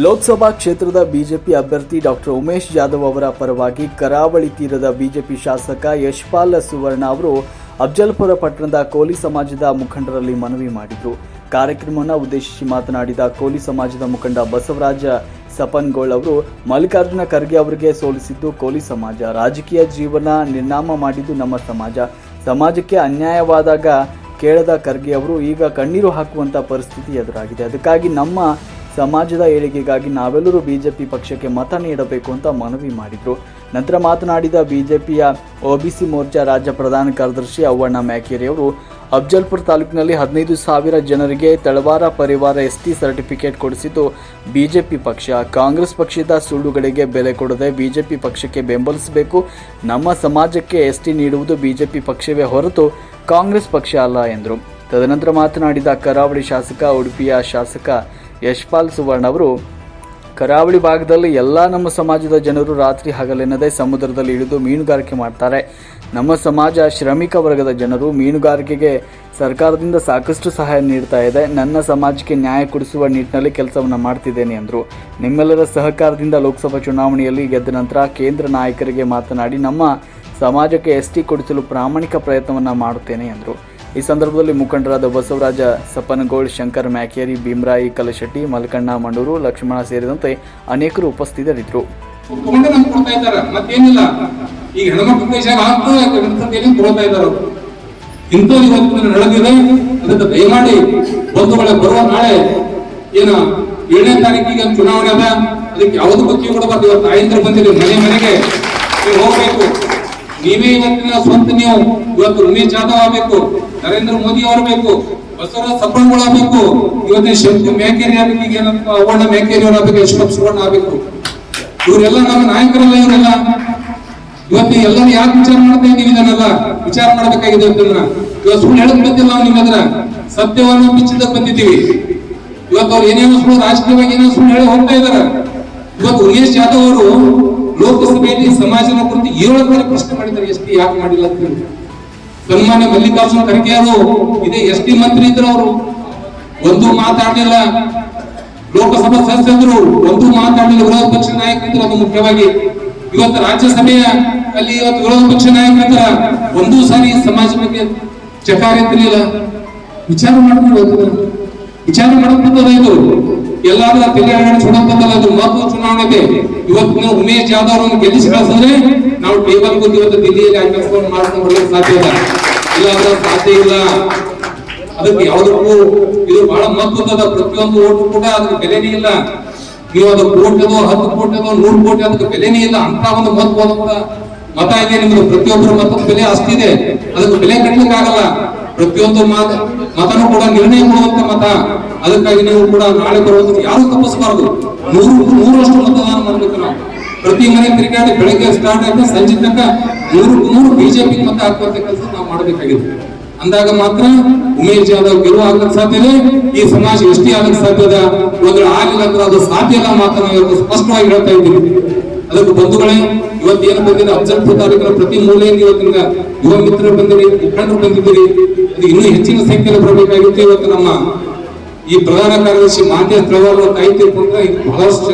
ಲೋಕಸಭಾ ಕ್ಷೇತ್ರದ ಬಿಜೆಪಿ ಅಭ್ಯರ್ಥಿ ಡಾಕ್ಟರ್ ಉಮೇಶ್ ಜಾಧವ್ ಅವರ ಪರವಾಗಿ ಕರಾವಳಿ ತೀರದ ಬಿಜೆಪಿ ಶಾಸಕ ಯಶ್ಪಾಲ್ ಸುವರ್ಣ ಅವರು ಅಫ್ಜಲ್ಪುರ ಪಟ್ಟಣದ ಕೋಲಿ ಸಮಾಜದ ಮುಖಂಡರಲ್ಲಿ ಮನವಿ ಮಾಡಿದರು. ಕಾರ್ಯಕ್ರಮವನ್ನು ಉದ್ದೇಶಿಸಿ ಮಾತನಾಡಿದ ಕೋಲಿ ಸಮಾಜದ ಮುಖಂಡ ಬಸವರಾಜ ಸಪನ್ಗೋಳ್ ಅವರು, ಮಲ್ಲಿಕಾರ್ಜುನ ಖರ್ಗೆ ಅವರಿಗೆ ಸೋಲಿಸಿದ್ದು ಕೋಲಿ ಸಮಾಜ. ರಾಜಕೀಯ ಜೀವನ ನಿರ್ನಾಮ ಮಾಡಿದ್ದು ನಮ್ಮ ಸಮಾಜ. ಸಮಾಜಕ್ಕೆ ಅನ್ಯಾಯವಾದಾಗ ಕೇಳದ ಖರ್ಗೆ ಅವರು, ಈಗ ಕಣ್ಣೀರು ಹಾಕುವಂಥ ಪರಿಸ್ಥಿತಿ ಎದುರಾಗಿದೆ. ಅದಕ್ಕಾಗಿ ನಮ್ಮ ಸಮಾಜದ ಏಳಿಗೆಗಾಗಿ ನಾವೆಲ್ಲರೂ ಬಿಜೆಪಿ ಪಕ್ಷಕ್ಕೆ ಮತ ನೀಡಬೇಕು ಅಂತ ಮನವಿ ಮಾಡಿದರು. ನಂತರ ಮಾತನಾಡಿದ ಬಿಜೆಪಿಯ ಒಬಿಸಿ ಮೋರ್ಚಾ ರಾಜ್ಯ ಪ್ರಧಾನ ಕಾರ್ಯದರ್ಶಿ ಅವ್ವಣ್ಣ ಮ್ಯಾಕೇರಿ ಅವರು ಅಫ್ಜಲ್ಪುರ ತಾಲೂಕಿನಲ್ಲಿ ಹದಿನೈದು ಸಾವಿರ ಜನರಿಗೆ ತಳವಾರ ಪರಿವಾರ ಎಸ್ ಟಿ ಸರ್ಟಿಫಿಕೇಟ್ ಕೊಡಿಸಿದ್ದು ಬಿಜೆಪಿ ಪಕ್ಷ. ಕಾಂಗ್ರೆಸ್ ಪಕ್ಷದ ಸುಳ್ಳುಗಳಿಗೆ ಬೆಲೆ ಕೊಡದೆ ಬಿಜೆಪಿ ಪಕ್ಷಕ್ಕೆ ಬೆಂಬಲಿಸಬೇಕು. ನಮ್ಮ ಸಮಾಜಕ್ಕೆ ಎಸ್ ಟಿ ನೀಡುವುದು ಬಿಜೆಪಿ ಪಕ್ಷವೇ ಹೊರತು ಕಾಂಗ್ರೆಸ್ ಪಕ್ಷ ಅಲ್ಲ ಎಂದರು. ತದನಂತರ ಮಾತನಾಡಿದ ಕರಾವಳಿ ಶಾಸಕ, ಉಡುಪಿಯ ಶಾಸಕ ಯಶ್ಪಾಲ್ ಸುವರ್ಣ ಅವರು, ಕರಾವಳಿ ಭಾಗದಲ್ಲಿ ಎಲ್ಲ ನಮ್ಮ ಸಮಾಜದ ಜನರು ರಾತ್ರಿ ಹಗಲೆನ್ನದೆ ಸಮುದ್ರದಲ್ಲಿ ಇಳಿದು ಮೀನುಗಾರಿಕೆ ಮಾಡ್ತಾರೆ. ನಮ್ಮ ಸಮಾಜ ಶ್ರಮಿಕ ವರ್ಗದ ಜನರು ಮೀನುಗಾರಿಕೆಗೆ ಸರ್ಕಾರದಿಂದ ಸಾಕಷ್ಟು ಸಹಾಯ ನೀಡ್ತಾ ಇದೆ. ನನ್ನ ಸಮಾಜಕ್ಕೆ ನ್ಯಾಯ ಕೊಡಿಸುವ ನಿಟ್ಟಿನಲ್ಲಿ ಕೆಲಸವನ್ನು ಮಾಡ್ತಿದ್ದೇನೆ ಎಂದರು ನಿಮ್ಮೆಲ್ಲರ ಸಹಕಾರದಿಂದ ಲೋಕಸಭಾ ಚುನಾವಣೆಯಲ್ಲಿ ಗೆದ್ದ ನಂತರ ಕೇಂದ್ರ ನಾಯಕರಿಗೆ ಮಾತನಾಡಿ, ನಮ್ಮ ಸಮಾಜಕ್ಕೆ ಎಸ್ ಟಿ ಕೊಡಿಸಲು ಪ್ರಾಮಾಣಿಕ ಪ್ರಯತ್ನವನ್ನು ಮಾಡುತ್ತೇನೆ ಎಂದರು ಈ ಸಂದರ್ಭದಲ್ಲಿ ಮುಖಂಡರಾದ ಬಸವರಾಜ ಸಪ್ಪನಗೋಳ್ ಶಂಕರ್ ಮ್ಯಾಕೇರಿ, ಭೀಮರಾಯಿ ಕಲಶೆಟ್ಟಿ, ಮಲ್ಕಣ್ಣ ಮಂಡೂರು, ಲಕ್ಷ್ಮಣ ಸೇರಿದಂತೆ ಅನೇಕರು ಉಪಸ್ಥಿತರಿದ್ದರು. ದಯಮಾಡಿ ಬರುವ ನಾಳೆ ಏನು ಏಳನೇ ತಾರೀಕಿಗೆ ಚುನಾವಣೆ ಅದ? ಅದಕ್ಕೆ ಯಾವ್ದು ಬಗ್ಗೆ ಕೊಡಬಾರ್ದು ಇವತ್ತು ತಾಯಂದ್ರ ಬಂದಿದೆ. ಮನೆ ಮನೆಗೆ. ಹೋಗ್ಬೇಕು. ನೀವೇ ಇವತ್ತಿನ ಸ್ವಂತ ನೀವು. ಇವತ್ತು ಉಮೇಶ್ ಜಾಧವ್ ಆಗ್ಬೇಕು, ನರೇಂದ್ರ ಮೋದಿ ಅವರು ಬೇಕು, ಬಸವರಾಜ್ ಸಪ್ಪಳಗಳು ಆಗ್ಬೇಕು. ಇವತ್ತಿನ ಶಕ್ತಿ ಮೇಕೇರಿ ಆಗ್ಬೇಕು ಏನಂತ ಅವಣ್ಣ ಮೇಕೇರಿ ಅವರು ಆಗ್ಬೇಕು ಯಶವಂತ ಸುವರ್ಣ ಆಗ್ಬೇಕು. ಇವರೆಲ್ಲ ನಮ್ಮ ನಾಯಕರಲ್ಲ ಇವರೆಲ್ಲ. ಇವತ್ತು ಎಲ್ಲರೂ ಯಾಕೆ ವಿಚಾರ ಮಾಡ್ತಾ ಇದ್ದೀವಿ ಇದನ್ನೆಲ್ಲ? ವಿಚಾರ ಮಾಡಬೇಕಾಗಿದೆ ಇವತ್ತನ್ನ ಇವತ್ತು ಸುಳ್ಳು ಹೇಳಕ್ ಬಂದಿಲ್ಲ ನಾವು ಸತ್ಯವನ್ನು ಬಿಚ್ಚಿದಕ್ಕೆ ಬಂದಿದ್ದೀವಿ. ಇವತ್ತು ಅವ್ರು ಏನೇನೋ ಸುಳ್ಳು, ರಾಜಕೀಯವಾಗಿ ಏನೋ ಸುಳ್ಳು ಹೇಳಿ ಹೋಗ್ತಾ ಇದಾರೆ ಇವತ್ತು ಉಮೇಶ್ ಜಾಧವ್ ಅವರು ಲೋಕಸಭೆಯಲ್ಲಿ ಸಮಾಜದ ಕುರಿತು ಏಳು ಬಾರಿ ಪ್ರಶ್ನೆ ಮಾಡಿದ್ದಾರೆ, ಎಸ್ ಟಿ ಯಾಕೆ ಮಾಡಿಲ್ಲ ಅಂತ ಹೇಳಿ. ಸನ್ಮಾನ್ಯ ಮಲ್ಲಿಕಾರ್ಜುನ ಖರ್ಗೆ ಅವರು, ಇದೇ ಎಸ್ ಟಿ ಮಂತ್ರಿ ಇದ್ರು ಅವರು, ಒಂದು ಮಾತಾಡಲಿಲ್ಲ. ಲೋಕಸಭಾ ಸದಸ್ಯರು ಒಂದು ಮಾತಾಡಲಿಲ್ಲ, ವಿರೋಧ ಪಕ್ಷ ನಾಯಕರಿದ್ರು ಅದು ಮುಖ್ಯವಾಗಿ. ಇವತ್ತು ರಾಜ್ಯಸಭೆಯ ಅಲ್ಲಿ ಇವತ್ತು ವಿರೋಧ ಪಕ್ಷ ಅಂತ ಒಂದು ಸಾರಿ ಸಮಾಜ ಬಗ್ಗೆ ಚಕಾರ ಎತ್ತಿರಲಿಲ್ಲ ವಿಚಾರ ಮಾಡ್ಕೊಂಡು ವಿಚಾರ ಮಾಡಬಹುದಲ್ಲ ಇದು. ಎಲ್ಲಾದ್ರೂ ತಲೆ ಚುನಾವಣೆ ಅದು ಮಹತ್ವ ಚುನಾವಣೆ ಇವತ್ತು ನಾವು ಉಮೇಶ್ ಜಾಧವ್ ಅವರನ್ನು ಗೆಲ್ಲಿಸಿ ಕಳಿಸಿದ್ರೆ ನಾವು ಟೇಬಲ್ ಕೂತು ಇವತ್ತು ದಿಲ್ಲಿಯಲ್ಲಿ ಆ ಕೆಲಸವನ್ನು ಮಾಡ್ಕೊಂಡು ಸಾಧ್ಯ ಇಲ್ಲ. ಇಲ್ಲ ಅಂದ್ರೆ ಸಾಧ್ಯ ಇಲ್ಲ. ಅದಕ್ಕೆ ಯಾವುದಕ್ಕೂ ಇದು ಬಹಳ ಮಹತ್ವದ ಪ್ರತಿಯೊಂದು ಓಟು ಕೂಡ ಅದಕ್ಕೆ ಬೆಲೆನೇ ಇಲ್ಲ. ನೀವು ಅದು ಕೋಟೆದೋ ಹತ್ತು ಕೋಟೆದೋ ನೂರು ಕೋಟಿ ಅದಕ್ಕೆ ಬೆಲೆನೇ ಇಲ್ಲ. ಅಂತ ಒಂದು ಮಹತ್ವದಂತ ಮತ ಇದೆ ನಿಮ್ದು. ಪ್ರತಿಯೊಬ್ಬರ ಮತದ ಬೆಲೆ ಅಷ್ಟಿದೆ. ಅದಕ್ಕೆ ಬೆಲೆ ಕಟ್ಟಲಿಕ್ಕೆ ಆಗಲ್ಲ ಪ್ರತಿಯೊಂದು ಮಾತ ಮತನೂ ಕೂಡ ನಿರ್ಣಯ ಮಾಡುವಂತ ಮತ. ಅದಕ್ಕಾಗಿ ನೀವು ಕೂಡ ನಾಳೆ ಬರುವಂತ ಯಾರು ತಪ್ಪಿಸಬಾರದು. ನೂರು ನೂರಷ್ಟು ಮತದಾನ ಮಾಡಬೇಕು ನಾವು. ಪ್ರತಿ ಮನೆ ತಿರುಗಾಡಿ ಬೆಳಗ್ಗೆ ಸ್ಟಾರ್ಟ್ ಆಗಿ ಸಂಜೆ ತನಕ ನೂರು ನೂರು ಬಿಜೆಪಿ ಮತ ಹಾಕುವಂತ ಕೆಲಸ ನಾವು ಮಾಡಬೇಕಾಗಿದೆ. ಅಂದಾಗ ಮಾತ್ರ ಉಮೇಶ್ ಜಾಧವ್ ಗೆಲುವು ಆಗಕ್ ಸಾಧ್ಯ ಇದೆ ಈ ಸಮಾಜ ಎಷ್ಟೇ ಆಗಕ್ ಸಾಧ್ಯದ ಒಂದು ಆಗಿಲ್ಲ ಅಂದ್ರೆ ಅದು ಸಾಧ್ಯ ಮಾತ್ರ ನಾವು ಸ್ಪಷ್ಟವಾಗಿ ಹೇಳ್ತಾ ಇದ್ದೀವಿ. ಅದಕ್ಕೆ ಬಂಧುಗಳೇ, ಇವತ್ತು ಏನು ಬಂದಿದೆ? ಅಫ್ಜಲ್ಪುರ ತಾಲೂಕಿನ ಪ್ರತಿ ಮೂಲೆಯಲ್ಲಿ ಇವತ್ತಿನ ಯುವ ಮಿತ್ರರು ಬಂದಿರಿ, ಮುಖಂಡರು ಬಂದಿದ್ದೀರಿ. ಅದು ಇನ್ನೂ ಹೆಚ್ಚಿನ ಸಂಖ್ಯೆಯಲ್ಲಿ ಬರಬೇಕಾಗಿತ್ತು ಇವತ್ತು ನಮ್ಮ ಈ ಪ್ರಧಾನ ಕಾರ್ಯದರ್ಶಿ ಮಾನ್ಯ ತಿಳ್ಕೊಂಡ್ರೆ ಇದು ಬಹಳಷ್ಟು